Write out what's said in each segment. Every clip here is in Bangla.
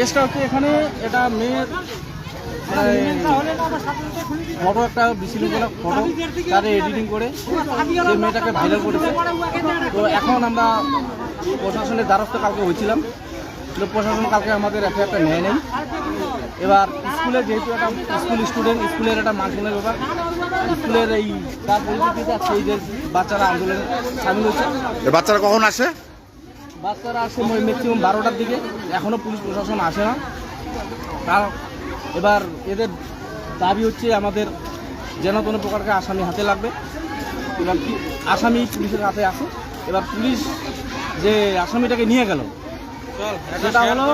কেসটা হচ্ছে এখানে এটা মেয়ের ফটো একটা বিশৃঙ্খলা ফটো তারে এডিটিং করে যে মেয়েটাকে ভাইরাল করেছে। তো এখন আমরা প্রশাসনের দ্বারস্থ কালকে হয়েছিলাম। তো প্রশাসন কালকে আমাদের এফআইআরটা নেয় নেই। এবার স্কুলে যেহেতু একটা স্কুল স্টুডেন্ট স্কুলের একটা মানসম্মানের ব্যাপার, স্কুলের এই তার আজকে এই যে বাচ্চারা আন্দোলনে সামিল হয়েছে। বাচ্চারা কখন আসে? বাচ্চারা আসে ম্যাক্সিমাম বারোটার দিকে। এখনও পুলিশ প্রশাসন আসে না। কারণ এবার এদের দাবি হচ্ছে আমাদের যেন কোনো প্রকারকে আসামি হাতে লাগবে। এবার আসামি পুলিশের হাতে আসে এবার পুলিশ যে আসামিটাকে নিয়ে গেল সেটা হলো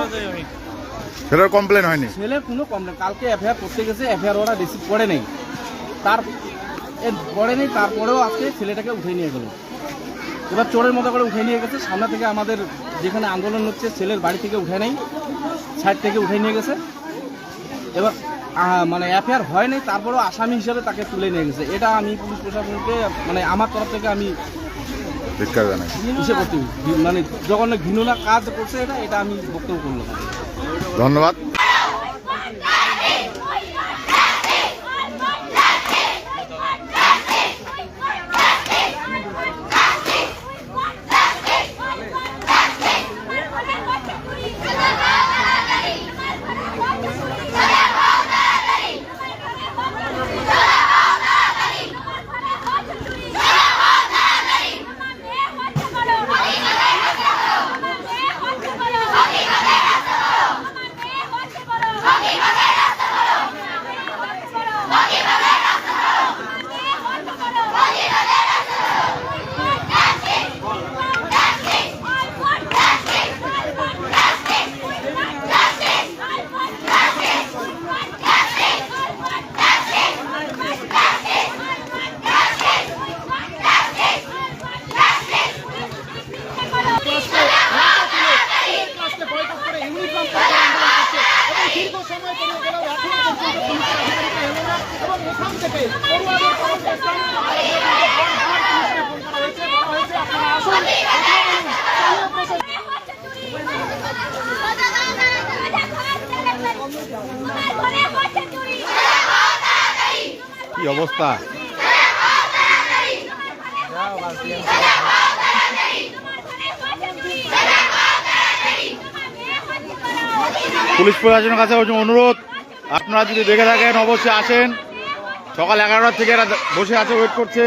সেটার কমপ্লেন হয়নি? ছেলে কোনো কমপ্লেন কালকে এফআইআর করতে গেছে এফআইআর ওরা রিসিভ করে নেই। তার এর পরে নেই তারপরেও আজকে ছেলেটাকে উঠে নিয়ে গেল। এবার চোরের মতো করে উঠে নিয়ে গেছে। সামনে থেকে আমাদের যেখানে আন্দোলন হচ্ছে ছেলের বাড়ি থেকে উঠে নেই সাইড থেকে উঠে নিয়ে গেছে। এবার মানে অ্যাফেয়ার হয় নাই তারপরেও আসামি হিসেবে তাকে তুলে নিয়ে গেছে। এটা আমি পুলিশ প্রশাসনকে মানে আমার তরফ থেকে আমি ধিক্কার জানাই। ইসে করতে মানে জঘন্য ঘৃণনা কাজ করছে এটা এটা আমি বক্তব্য করলাম। ধন্যবাদ। কি অবস্থা? পুলিশ প্রশাসনের কাছে অনুরোধ। আপনারা যদি দেখে থাকেন অবশ্যই আসেন। সকাল এগারোটার থেকে এরা বসে আছে ওয়েট করছে।